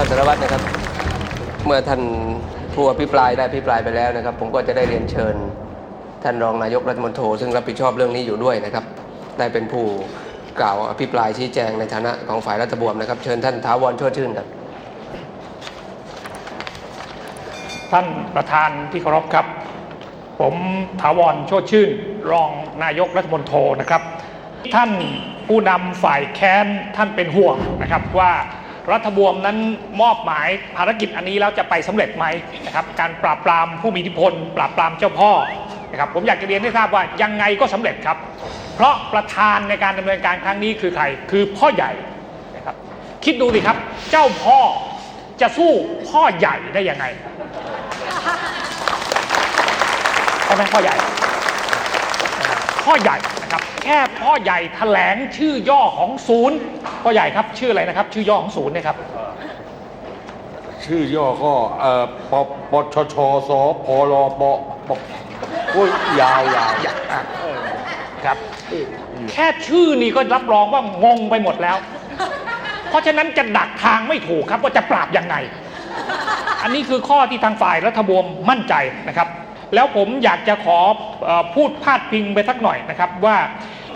ท่านสารวัตรนะครับ เมื่อท่านผู้อภิปรายได้อภิปรายไปแล้วนะครับ ผมก็จะได้เรียนเชิญ ท่านรองนายกรัฐมนตรีซึ่งรับผิดชอบเรื่องนี้อยู่ด้วยนะครับ ได้เป็นผู้กล่าวอภิปรายชี้แจงในฐานะของฝ่ายรัฐบวมนะครับ เชิญท่านท้าวรชติชื่นครับท่านประธานที่เคารพครับ ผมถาวรโชติชื่น รองนายกรัฐมนตรีนะครับ ท่านผู้นำฝ่ายแค้นท่านเป็นห่วงนะครับว่า รัฐบวมนั้นมอบหมายภารกิจอันนี้แล้วจะไปสำเร็จไหมนะครับการปราบปรามผู้มีอิทธิพล ปราบปรามเจ้าพ่อนะครับผมอยากจะเรียนให้ทราบว่ายังไงก็สำเร็จครับ เพราะประธานในการดำเนินการครั้งนี้คือใครคือพ่อใหญ่นะครับคิดดูสิครับเจ้าพ่อจะสู้พ่อใหญ่ได้ยังไงใช่ไหมพ่อใหญ่ พ่อใหญ่นะครับแค่พ่อใหญ่แถลงชื่อย่อของศูนย์ พ่อใหญ่ครับชื่ออะไรนะครับ ชื่อย่อของศูนย์เนะครับ ชื่อย่อก็เอ่อปปชชสพลปปโอ้ยยาวยาวอะครับ แค่ชื่อนี่ก็รับรองว่างงไปหมดแล้ว เพราะฉะนั้นจะดักทางไม่ถูกครับว่าจะปราบยังไง อันนี้คือข้อที่ทางฝ่ายรัฐบวมมั่นใจนะครับ แล้วผมอยากจะขอเออพูดพาดพิงไปสักหน่อยนะครับว่า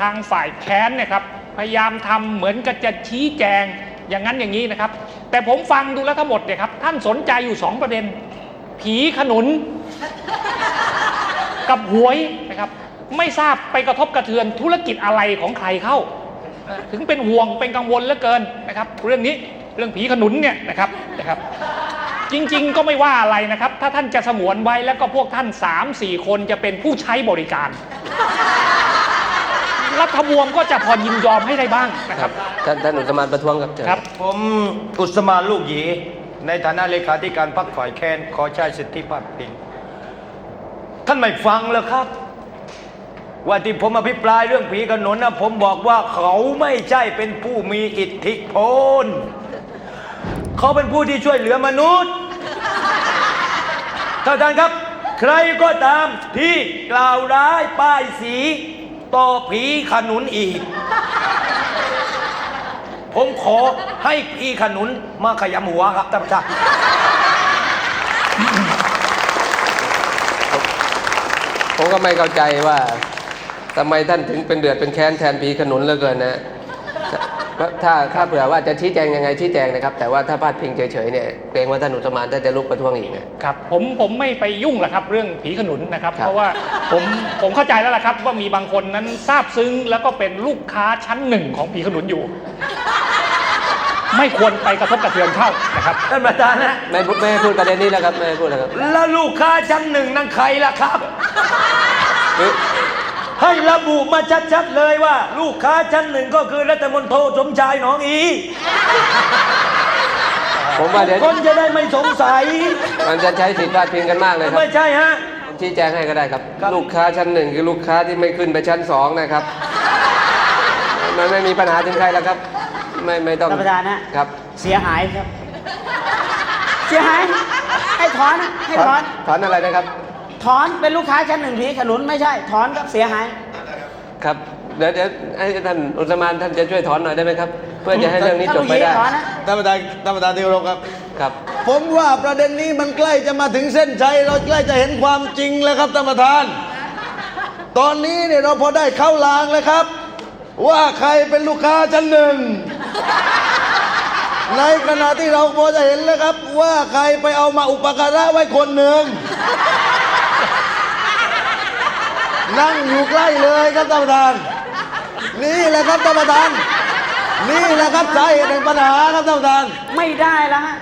ทางฝ่ายแค้นเนะครับ พยายามทำเหมือนกับจะชี้แจงอย่างนั้นอย่างนี้นะครับ แต่ผมฟังดูแล้วทั้งหมดเนี่ยครับท่านสนใจอยู่สองประเด็น ผีขนุน กับหวยนะครับ ไม่ทราบไปกระทบกระเทือนธุรกิจอะไรของใครเข้า ถึงเป็นห่วงเป็นกังวลเหลือเกินนะครับ เรื่องนี้เรื่องผีขนุนเนี่ยนะครับนะครับ จริง ๆ ก็ไม่ว่าอะไรนะครับ ถ้าท่านจะสงวนไว้แล้วก็พวกท่าน 3-4 คนจะเป็นผู้ใช้บริการ รัฐบวมก็จะพอยินยอมให้ได้บ้างนะครับท่านท่านอุตมานประท้วงครับเชิญครับ ผมอุสมานลูกหยีในฐานะเลขาธิการพรรคฝ่ายแคนขอใช้สิทธิพาดพิงท่านไม่ฟังเลยครับ ว่าที่ผมอภิปรายเรื่องผีขนนนะผมบอกว่าเขาไม่ใช่เป็นผู้มีอิทธิพลเขาเป็นผู้ที่ช่วยเหลือมนุษย์ท่านประธานครับ ใครก็ตามที่กล่าวร้ายป้ายสี ต่อผีขนุนอีก ผมขอให้ผีขนุนมาขยำหัวครับท่านประธานผมก็ไม่เข้าใจว่าทำไมท่านถึงเป็นเดือดเป็นแค้นแทนผีขนุนเหลือเกินนะ ถ้าถ้าถ้าเผื่อว่าจะชี้แจงยังไงชี้แจงนะครับ แต่ว่าถ้าพาดพิงเฉยๆเนี่ยเกรงว่าท่านอุตมานท่านจะลุกประท้วงอีกนะครับผมผมไม่ไปยุ่งหรอกครับ เรื่องผีขนุนนะครับครับเพราะว่าผมผมเข้าใจแล้วล่ะครับ ว่ามีบางคนนั้นทราบซึ้ง แล้วก็เป็นลูกค้าชั้นหนึ่งของผีขนุนอยู่ ไม่ควรไปกระทบกระเทือนเข้านะครับท่านประธานนะไม่พูดไม่ให้พูดประเด็นนี้แล้วครับไม่ให้พูดแล้วครับแล้วลูกค้าชั้นหนึ่งนั่นใครล่ะครับคือ ให้ระบุมาชัดๆเลยว่า ลูกค้าชั้นหนึ่งก็คือรัฐมนตรีสมชายหนองอี ผมว่าเดี๋ยวคนจะได้ไม่สงสัย มันจะใช้สิทธิ์พาดพิงกันมากเลยครับ ไม่ใช่ฮะ ผมชี้แจงให้ก็ได้ครับ ครับ ลูกค้าชั้นหนึ่งคือลูกค้าที่ไม่ขึ้นไปชั้นสองนะครับ มันไม่มีปัญหาถึงใครแล้วครับ ไม่ไม่ต้องท่านประธานนะครับเสียหายครับ เสียหาย ให้ถอน ให้ถอน ถอนอะไรนะครับ ถอนเป็นลูกค้าชั้นหนึ่งผีขนุนไม่ใช่ ถอนครับเสียหาย ครับเดี๋ยวเดี๋ยวให้ท่านอุตมานท่านจะช่วยถอนหน่อยได้ไหมครับ เพื่อจะให้เรื่องนี้จบไปได้ถอนนะ ท่านประธานท่านประธานที่เคารพครับ ครับ ผมว่าประเด็นนี้มันใกล้จะมาถึงเส้นชัยเราใกล้จะเห็นความจริงแล้วครับท่านประธาน ตอนนี้เนี่ยเราพอได้เข้าลางแล้วครับ ว่าใครเป็นลูกค้าชั้นหนึ่ง ในขณะที่เราพอจะเห็นแล้วครับ ว่าใครไปเอามาอุปการะไว้คนหนึ่ง นั่งอยู่ใกล้เลยครับท่านประธาน นี่แหละครับท่านประธาน นี่แหละครับสาเหตุแห่งปัญหาครับท่านประธาน ไม่ได้แล้วฮะ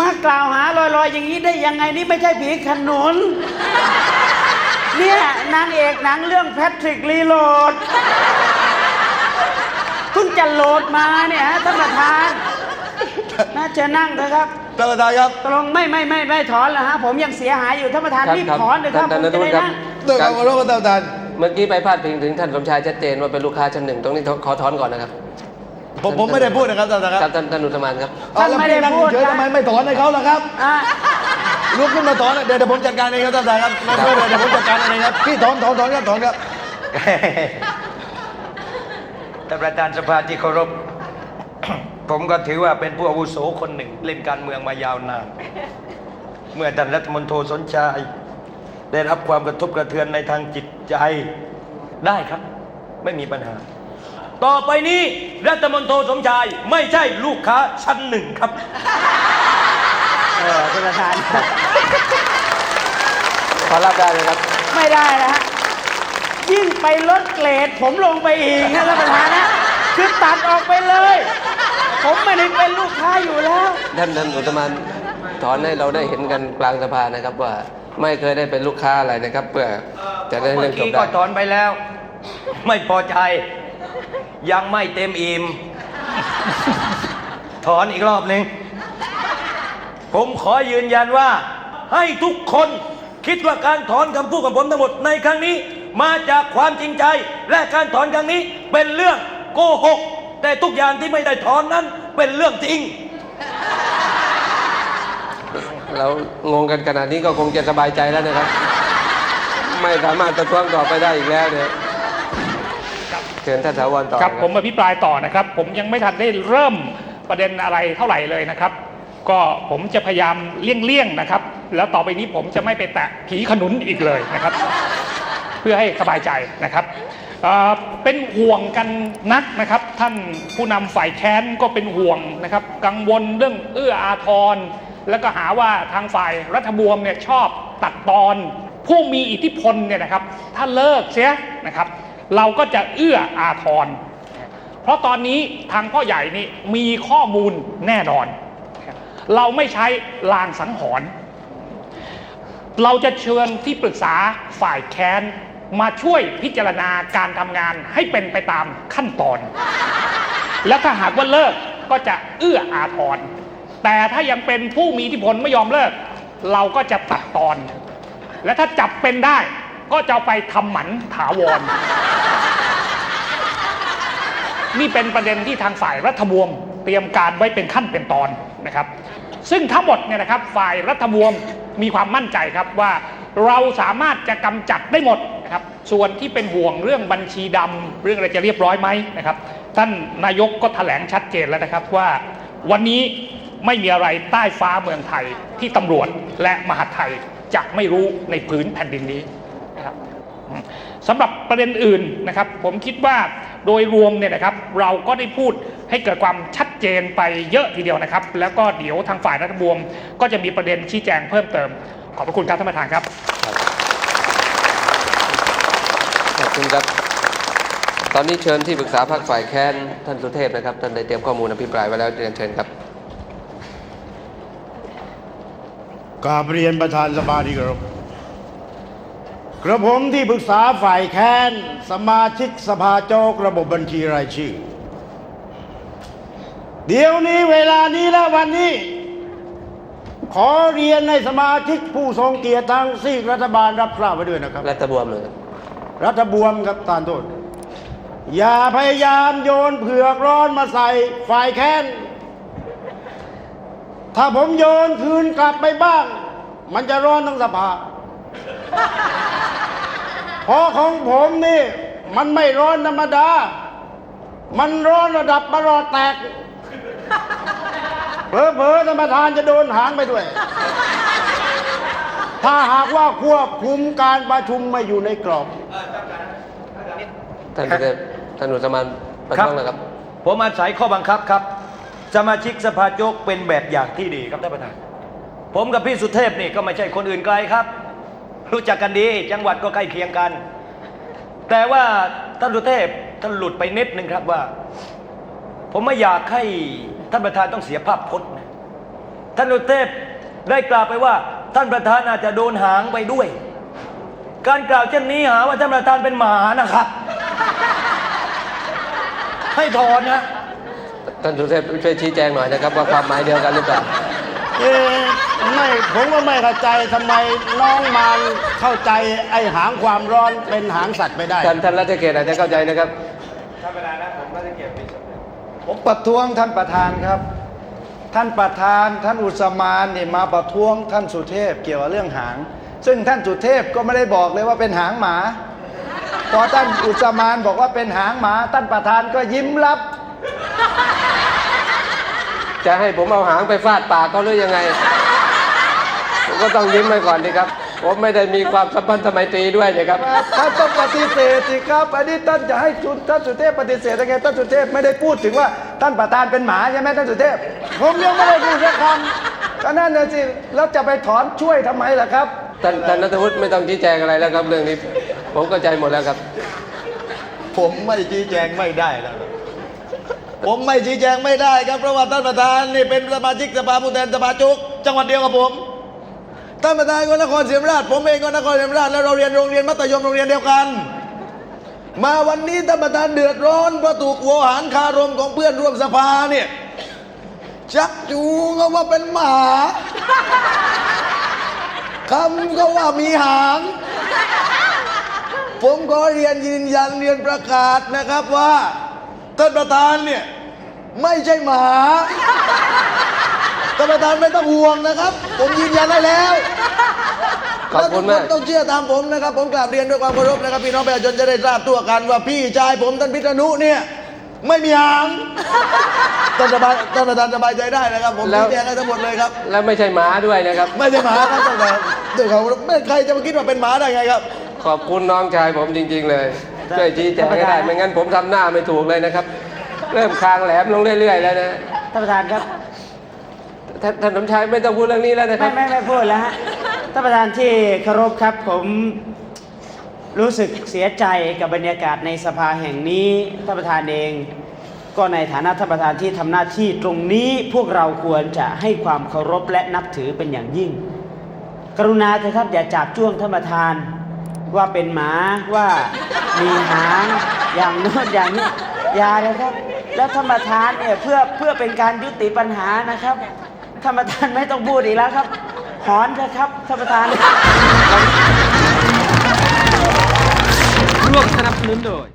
มากล่าวหาลอยๆ อย่างนี้ได้ยังไงนี่ไม่ใช่ผีขนุน เนี่ยนางเอกหนังเรื่องแพทริกรีโหลดเพิ่งจะโหลดมาเนี่ยฮะท่านประธาน น่าจะนั่งเถอะครับ ท่านประธานครับตกลงไม่ไม่ไม่ไม่ถอนแล้วฮะผมยังเสียหายอยู่ท่านประธานครับรีบครับถอนเลยครับท่านผมจะได้ท่านนั่ง ด้วยความเคารพครับท่านประธาน เมื่อกี้ไปพาดพิงถึงท่านสมชายชัดเจนว่าเป็นลูกค้าชั้นหนึ่งตรงนี้ขอถอนก่อนนะครับผมผมไม่ได้พูดนะครับท่านประธานคครัรับบท่านท่านอุตมานครับเอาแล้วพี่นั่งเฉยๆทำไมไม่ถอนให้เขาล่ะครับอะลุกขึ้นมาถอนเดี๋ยวเดี๋ยวผมจัดการเองครับท่านประธานครับไม่ไม่เป็นไรเดี๋ยวผมจัดการเองครับพี่ถอนถอนถอนครับถอนครับท่านประธานสภาที่เคารพผมก็ถือว่าเป็นผู้อาวุโสคนหนึ่งเล่นการเมืองมายาวนาน เมื่อท่านรัฐมนตรีสนใจ ได้รับความกระทบกระเทือนในทางจิตใจได้ครับ ไม่มีปัญหา ต่อไปนี้รัฐมนตรีสมชายไม่ใช่ลูกค้าชั้นหนึ่งครับเออท่านประธานพอรับได้เลยครับ ไม่ได้นะฮะยิ่งไปลดเกรดผมลงไปอีกนะท่านประธานนะคือตัดออกไปเลย ผมไม่ได้เป็นลูกค้าอยู่แล้ว ท่านท่านอุตมานถอนให้เราได้เห็นกันกลางสภานะครับว่า ไม่เคยได้เป็นลูกค้าอะไรนะครับ เพื่อจะได้เมื่เรื่อองจกี้บก็ได้ถอนไปแล้ว ไม่พอใจ ยังไม่เต็มอิ่มถอนอีกรอบหนึ่งผมขอยืนยันว่า ให้ทุกคนคิดว่าการถอนคำพูดของผมทั้งหมดในครั้งนี้ มาจากความจริงใจ และการถอนครั้งนี้เป็นเรื่องโกหก แต่ทุกอย่างที่ไม่ได้ถอนนั้นเป็นเรื่องจริง เรางงกันขนาดนี้ก็คงจะสบายใจแล้วนะครับ ไม่สามารถประท้วงต่อไปได้อีกแล้วเนี่ยเชิญท่านถาวรต่อครับนะผมอภิปรายต่อนะครับ ผมยังไม่ทันได้เริ่มประเด็นอะไรเท่าไหร่เลยนะครับ ก็ผมจะพยายามเลี่ยงๆนะครับ แล้วต่อไปนี้ผมจะไม่ไปแตะผีขนุนอีกเลยนะครับ เพื่อให้สบายใจนะครับเอ่อเป็นห่วงกันนักนะครับ ท่านผู้นำฝ่ายแค้นก็เป็นห่วงนะครับ กังวลเรื่องเอื้ออาทร แล้วก็หาว่าทางฝ่ายรัฐบวมเนี่ยชอบตัดตอน ผู้มีอิทธิพลเนี่ยนะครับ ถ้าเลิกเสียนะครับ เราก็จะเอื้ออาทร เพราะตอนนี้ทางพ่อใหญ่นี่มีข้อมูลแน่นอน เราไม่ใช้ลางสังหรณ์เราจะเชิญที่ปรึกษาฝ่ายแค้นมาช่วยพิจารณาการทำงานให้เป็นไปตามขั้นตอน และถ้าหากว่าเลิกก็จะเอื้ออาทร แต่ถ้ายังเป็นผู้มีอิทธิพลไม่ยอมเลิก เราก็จะตัดตอน และถ้าจับเป็นได้ก็จะเอาไปทำหมันถาวร นี่เป็นประเด็นที่ทางฝ่ายรัฐบวมเตรียมการไว้เป็นขั้นเป็นตอนนะครับ ซึ่งทั้งหมดเนี่ยนะครับฝ่ายรัฐบวมมีความมั่นใจครับว่าเราสามารถจะกำจัดได้หมดนะครับ ส่วนที่เป็นห่วงเรื่องบัญชีดำเรื่องอะไรจะเรียบร้อยไหมนะครับ ท่านนายกก็แถลงชัดเจนแล้วนะครับว่าวันนี้ ไม่มีอะไรใต้ฟ้าเมืองไทยที่ตำรวจและมหาดไทยจะไม่รู้ในพื้นแผ่นดินนี้นะครับสำหรับประเด็นอื่นนะครับ ผมคิดว่าโดยรวมเนี่ยนะครับ เราก็ได้พูดให้เกิดความชัดเจนไปเยอะทีเดียวนะครับ แล้วก็เดี๋ยวทางฝ่ายรัฐบวม ก็จะมีประเด็นชี้แจงเพิ่มเติม ขอบพระคุณครับท่านประธานครับขอบคุณครับ ตอนนี้เชิญที่ปรึกษาพรรคฝ่ายแค้นท่านสุเทพนะครับท่านได้เตรียมข้อมูลอภิปรายไว้แล้วเรียนเชิญครับ กราบเรียนประธานสภาที่เคารพกระผมที่ปรึกษาฝ่ายแค้น สมาชิกสภาโจกระบบบัญชีรายชื่อ เดี๋ยวนี้เวลานี้และวันนี้ ขอเรียนในสมาชิกผู้ทรงเกียรติทางซีกรัฐบาลรับทราบไว้ด้วยนะครับ รัฐบวมเลยครับรัฐบวมครับตานโทษอย่าพยายามโยนเผือกร้อนมาใส่ฝ่ายแค้น ถ้าผมโยนคืนกลับไปบ้างมันจะร้อนทั้งสภาเพราะของผมนี่ มันไม่ร้อนธรรมดา มันร้อนระดับประหลอดแตกเผลอๆธรรมทานจะโดนหางไปด้วย ถ้าหากว่าควบคุมการประชุมไม่อยู่ในกรอบ ท่านสุเทพท่านอุตมานประท้วงนะครับ ผมอาศัยข้อบังคับครับ สมาชิกสภาโจกเป็นแบบอย่างที่ดีครับท่านประธาน ผมกับพี่สุเทพนี่ก็ไม่ใช่คนอื่นไกลครับ รู้จักกันดีจังหวัดก็ใกล้เคียงกัน แต่ว่าท่านสุเทพท่านหลุดไปนิดนึงครับว่า ผมไม่อยากให้ท่านประธานต้องเสียภาพพจน์ท่านสุเทพได้กล่าวไปว่า ท่านประธานอาจจะโดนหางไปด้วย การกล่าวเช่นนี้หาว่าท่านประธานเป็นหมานะครับ ให้ถอนนะ ท่านสุเทพช่วยชี้แจงหน่อยนะครับ ว่าความหมายเดียวกันหรือเปล่าเอ๊ะไม่ผมก็ไม่เข้าใจทำไมน้องมารเข้าใจไอ้หางความร้อนเป็นหางสัตว์ไปได้ ท่านท่านรัชเกตอาจจะเข้าใจนะครับผมประท้วงท่านประธานครับ ท่านประธานท่านอุสมานนี่มาประท้วงท่านสุเทพเกี่ยวกับเรื่องหาง ซึ่งท่านสุเทพก็ไม่ได้บอกเลยว่าเป็นหางหมาพอท่านอุสมานบอกว่าเป็นหางหมา ท่านประธานก็ยิ้มรับ จะให้ผมเอาหางไปฟาดปากเขาหรือยังไง ผมก็ต้องยิ้มไปก่อนดีครับ ผมไม่ได้มีความสัมพันธ์สมัยตรีด้วยนะครับท่านต้องปฏิเสธสิครับ อันนี้ท่านจะให้ชุนท่านสุเทพปฏิเสธยังไงท่านสุเทพไม่ได้พูดถึงว่าท่านประธานเป็นหมาใช่ไหมท่านสุเทพผมยังไม่ได้พูดสักคำก็นั่นน่ะสิแล้วจะไปถอนช่วยทำไมล่ะครับ ท่านท่านนัทวุฒิไม่ต้องชี้แจงอะไรแล้วครับเรื่องนี้ ผมเข้าใจหมดแล้วครับ ผมไม่ชี้แจงไม่ได้แล้ว ผมไม่ชี้แจงไม่ได้ครับเพราะว่าท่านประธานนี่เป็นสมาชิกสภาผู้แทนสภาจุกจังหวัดเดียวกับผมท่านประธานก็นครศรีธรรมราชผมเองก็นครศรีธรรมราชแล้วเราเรียนโรงเรียนมัธยมโรงเรียนเดียวกัน มาวันนี้ท่านประธานเดือดร้อนเพราะถูกโวหารคารมของเพื่อนร่วมสภาเนี่ยชักจูงเอาว่าเป็นหมาคำก็ว่ามีหาง ผมขอเรียนยืนยันเรียนประกาศนะครับว่า ท่านประธานเนี่ย ไม่ใช่หมาท่านประธานไม่ต้องห่วงนะครับ ผมยืนยันได้แล้วขอบคุณมากและทุนต้องเชื่อตามผมนะครับ ผมกราบเรียนด้วยความเคารพนะครับ พี่น้องประชาชนจะได้ทราบตัวกันว่าพี่ชายผมท่านพิษณุเนี่ยไม่มีหางท่านสบายท่านประธานสบายใจได้นะครับ ผมแล้วชี้แจงให้ทั้งหมดเลยครับ แล้วไม่ใช่หมาด้วยนะครับ ไม่ใช่หมาครับท่านประธานด้วยเขาไม่ใครจะมาคิดว่าเป็นหมาได้ไงครับ ขอบคุณน้องชายผมจริง ๆ เลย ช่วยชี้แจงให้ได้ ไม่งั้นผมทำหน้าไม่ถูกเลยนะครับ เริ่มคางแหลมลงเรื่อยๆแล้วนะท่านประธานครับท่านท่านสมชายไม่ต้องพูดเรื่องนี้แล้วนะคไม่รับไม่ไม่พูดแล้วฮะท่านประธานที่เคารพครับผมรู้สึกเสียใจกับบรรยากาศในสภาแห่งนี้ท่านประธานเอง ก็ในฐานะท่านประธานที่ทำหน้าที่ตรงนี้พวกเราควรจะให้ความเคารพและนับถือเป็นอย่างยิ่ง กรุณาเถอะครับอย่าจับจ้วงท่านประธานว่าเป็นหมาว่า มีหางอย่างโน้นอย่างนี้ยาเลยครับ แล้วท่านปรมทานเนี่ยเพื่อเพื่อเป็นการยุติปัญหานะครับ ธรรมทานไม่ต้องพูดอีกแล้วครับหอนเถอะครับธรระธานร่วมสนับสนุนโดย